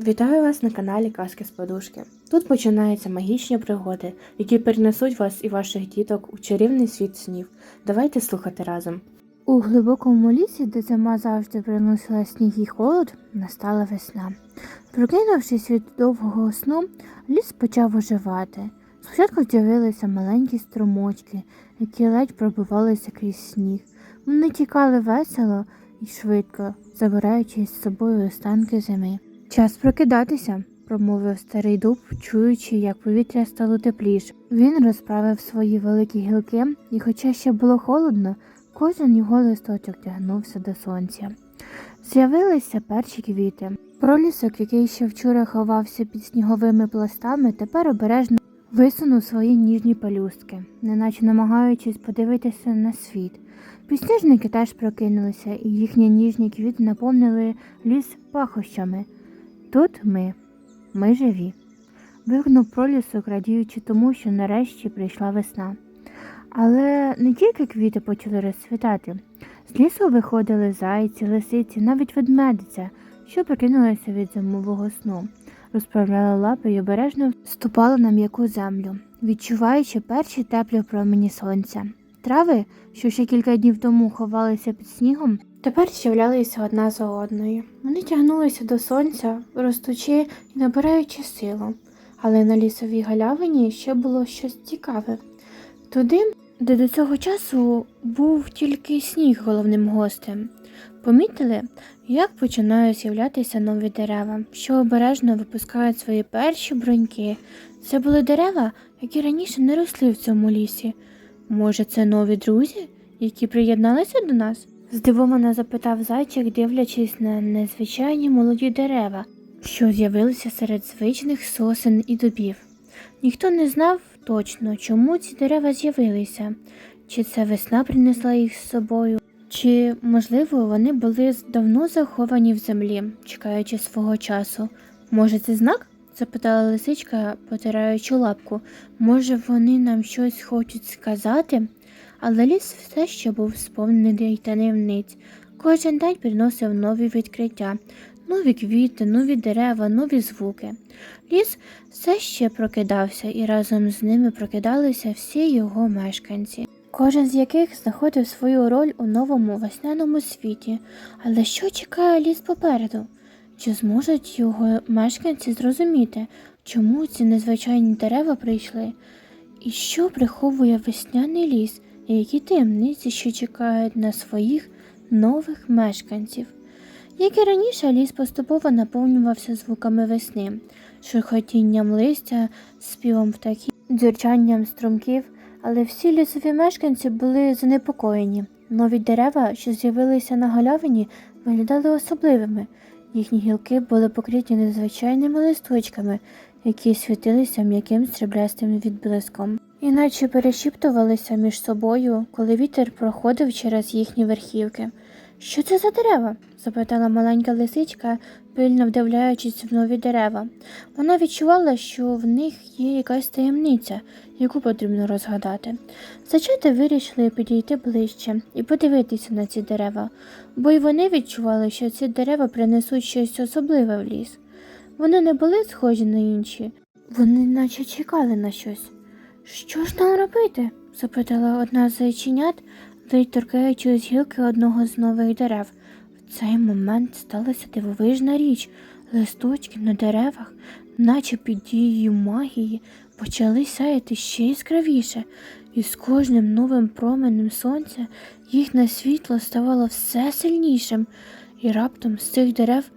Вітаю вас на каналі Казки з Подушки. Тут починаються магічні пригоди, які перенесуть вас і ваших діток у чарівний світ снів. Давайте слухати разом. У глибокому лісі, де зима завжди приносила сніг і холод, настала весна. Прокинувшись від довгого сну, ліс почав оживати. Спочатку з'явилися маленькі струмочки, які ледь пробивалися крізь сніг. Вони тікали весело і швидко, забираючи з собою останки зими. Час прокидатися, промовив старий дуб, чуючи, як повітря стало тепліше. Він розправив свої великі гілки, і, хоча ще було холодно, Кожен його листочок тягнувся до сонця. З'явилися перші квіти. Пролісок, який ще вчора ховався під сніговими пластами, тепер обережно висунув свої ніжні пелюстки, неначе намагаючись подивитися на світ. Підсніжники теж прокинулися, і їхні ніжні квіти наповнили ліс пахощами. Тут ми, ми живі. Вигнув пролісок, радіючи тому, що нарешті прийшла весна. Але не тільки квіти почали розцвітати. З лісу виходили зайці, лисиці, навіть ведмедиця, що прокинулася від зимового сну, розправляла лапи і обережно ступала на м'яку землю, відчуваючи перші теплі промені сонця. Трави, що ще кілька днів тому ховалися під снігом, Тепер з'являлися одна за одною. Вони тягнулися до сонця, ростучи і набираючи силу. Але на лісовій галявині ще було щось цікаве. Туди, де до цього часу був тільки сніг головним гостем. Помітили, як починають з'являтися нові дерева, що обережно випускають свої перші бруньки. Це були дерева, які раніше не росли в цьому лісі. Може, це нові друзі, які приєдналися до нас? здивовано запитав зайчик, дивлячись на незвичайні молоді дерева, що з'явилися серед звичних сосен і дубів. Ніхто не знав точно, чому ці дерева з'явилися, чи це весна принесла їх з собою, чи, можливо, вони були давно заховані в землі, чекаючи свого часу. Може, це знак? Запитала лисичка, потираючи лапку. Може, вони нам щось хочуть сказати? Але ліс все ще був сповнений таємниць. Кожен день приносив нові відкриття, нові квіти, нові дерева, нові звуки. Ліс все ще прокидався, і разом з ними прокидалися всі його мешканці, кожен з яких знаходив свою роль у новому весняному світі. Але що чекає ліс попереду? Чи зможуть його мешканці зрозуміти, чому ці незвичайні дерева прийшли? І що приховує весняний ліс, і які таємниці ще чекають на своїх нових мешканців? Як і раніше, ліс поступово наповнювався звуками весни, шурхотінням листя, співом птахів, дзюрчанням струмків, але всі лісові мешканці були занепокоєні. Нові дерева, що з'явилися на галявині, виглядали особливими. Їхні гілки були покриті незвичайними листочками, які світилися м'яким сріблястим відблиском, іначе перешіптувалися між собою, коли вітер проходив через їхні верхівки. Що це за дерева? запитала маленька лисичка, пильно вдивляючись в нові дерева. Вона відчувала, що в них є якась таємниця, яку потрібно розгадати. Зачати вирішили підійти ближче і подивитися на ці дерева, бо й вони відчували, що ці дерева принесуть щось особливе в ліс. Вони не були схожі на інші, вони наче чекали на щось. Що ж нам робити? запитала одна з зайченят, ледь торкаючи з гілки одного з нових дерев. В цей момент сталася дивовижна річ. Листочки на деревах, наче під дією магії, почали сяяти ще яскравіше, і з кожним новим променем сонця їхнє світло ставало все сильнішим, і раптом з цих дерев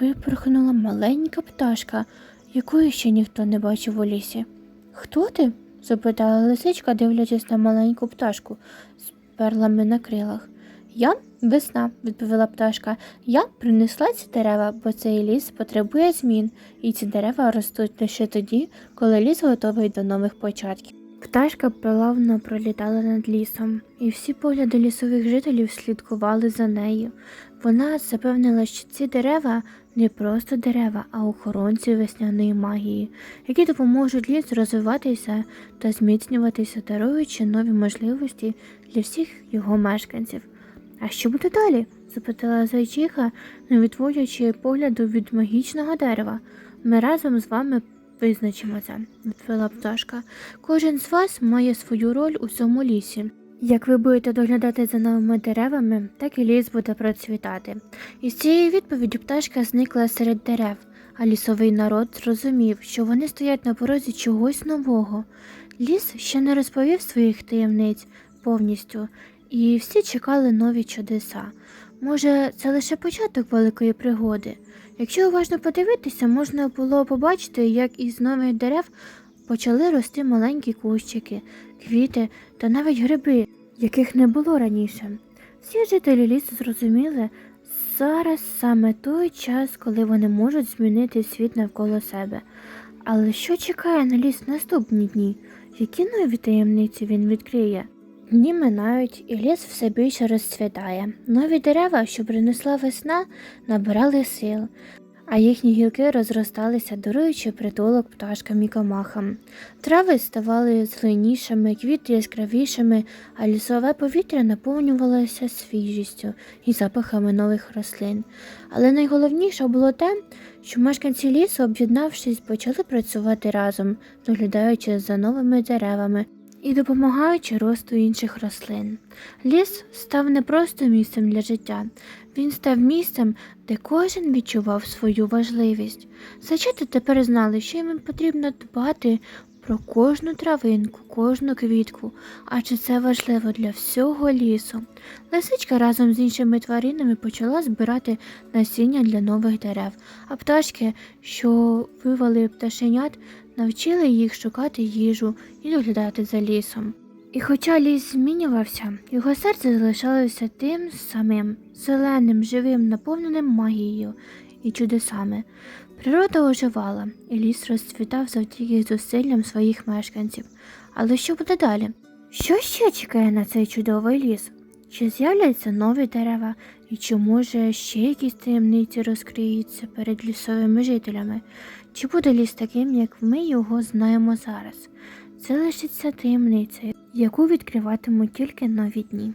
випорхнула маленька пташка, якої ще ніхто не бачив у лісі. Хто ти? запитала лисичка, дивлячись на маленьку пташку з перлами на крилах. Я весна, відповіла пташка. Я принесла ці дерева, бо цей ліс потребує змін, і ці дерева ростуть лише тоді, коли ліс готовий до нових початків. Пташка плавно пролітала над лісом, і всі погляди лісових жителів слідкували за нею. Вона запевнила, що ці дерева не просто дерева, а охоронці весняної магії, які допоможуть ліс розвиватися та зміцнюватися, даруючи нові можливості для всіх його мешканців. А що буде далі? запитала зайчиха, не відводячи погляду від магічного дерева. Ми разом з вами визначимо це, відповіла пташка. Кожен з вас має свою роль у цьому лісі. Як ви будете доглядати за новими деревами, так і ліс буде процвітати. І з цією відповіддю пташка зникла серед дерев, а лісовий народ зрозумів, що вони стоять на порозі чогось нового. Ліс ще не розповів своїх таємниць повністю, і всі чекали нові чудеса. Може, це лише початок великої пригоди. Якщо уважно подивитися, можна було побачити, як із нових дерев почали рости маленькі кущики, квіти та навіть гриби, яких не було раніше. Всі жителі лісу зрозуміли, зараз саме той час, коли вони можуть змінити світ навколо себе. Але що чекає на ліс наступні дні? Які нові таємниці він відкриє? Дні минають, і ліс все більше розцвітає. Нові дерева, що принесла весна, набирали сил, а їхні гілки розросталися, даруючи притулок пташкам і комахам. Трави ставали зеленішими, квіти яскравішими, а лісове повітря наповнювалося свіжістю і запахами нових рослин. Але найголовніше було те, що мешканці лісу, об'єднавшись, почали працювати разом, доглядаючи за новими деревами і допомагаючи росту інших рослин. Ліс став не просто місцем для життя, він став місцем, де кожен відчував свою важливість. Сачати тепер знали, що їм потрібно дбати про кожну травинку, кожну квітку, адже це важливо для всього лісу. Лисичка разом з іншими тваринами почала збирати насіння для нових дерев, а пташки, що вивели пташенят, навчили їх шукати їжу і доглядати за лісом. І хоча ліс змінювався, його серце залишалося тим самим зеленим, живим, наповненим магією і чудесами. Природа оживала, і ліс розцвітав завдяки зусиллям своїх мешканців. Але що буде далі? Що ще чекає на цей чудовий ліс? Чи з'являться нові дерева, і чи може ще якісь таємниці розкриються перед лісовими жителями? Чи буде ліс таким, як ми його знаємо зараз? Це лишиться таємницею, яку відкриватимуть тільки нові дні.